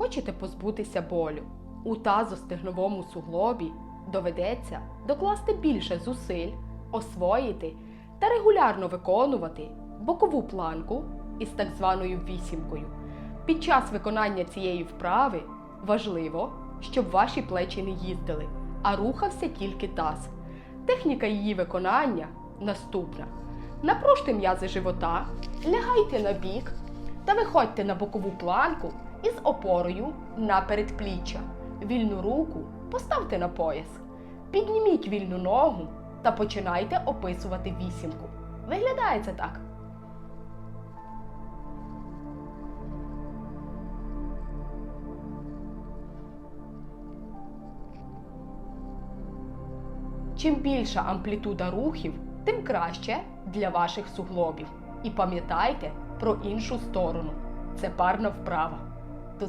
Хочете позбутися болю? У тазостегновому суглобі доведеться докласти більше зусиль, освоїти та регулярно виконувати бокову планку із так званою вісімкою. Під час виконання цієї вправи важливо, щоб ваші плечі не їздили, а рухався тільки таз. Техніка її виконання наступна. Напружте м'язи живота, лягайте на бік та виходьте на бокову планку із опорою на передпліччя. Вільну руку поставте на пояс. Підніміть вільну ногу та починайте описувати вісімку. Виглядає це так. Чим більша амплітуда рухів, тим краще для ваших суглобів. І пам'ятайте про іншу сторону. Це парна вправа.